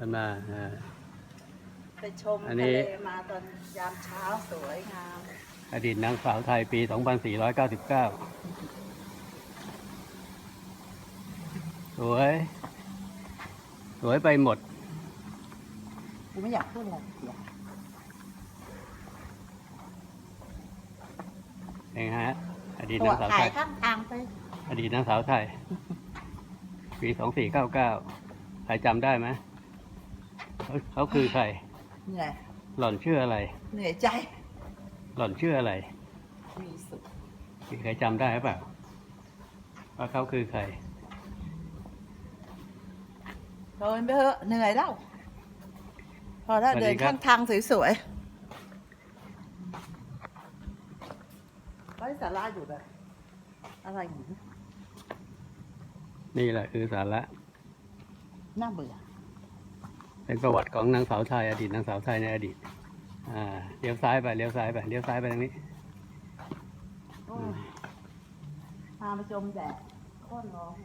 ท่านมาอ่า ไปชมอันนี้ทะเลมาตอนยามเช้าสวยงามอดีตนางสาวไทยปี 2499 สวย สวยไปหมด กูไม่อยากพูดอะไรเสียเองฮะ อดีตตัวนางสาวถ่าไทยย ข้างทางไปอดีตนางสาวไทย ปี 2499 ใครจำได้ไหม เขาเขาคือใคร เหนื่อยหล่อนชื่ออะไร เหนื่อยใจหล่อนชื่ออะไร มีสุขมีใครจำได้หรือเปล่าว่าเขาคือใคร เดินไปเถอะเหนื่อยแล้วพอแล้วสวัสดีเดินครับ ข้างทางสวยๆไว้สาราอยู่เลยอะไรอย่างนี้นี่แหละคือสาระน่าเบื่อ เป็นประวัติของนางสาวไทยอดีตนางสาวไทยในอดีตอ่าเลี้ยวซ้ายไปเลี้ยวซ้ายไปเลี้ยวซ้ายไปทางนี้พามาชมแดดโคตรร้อน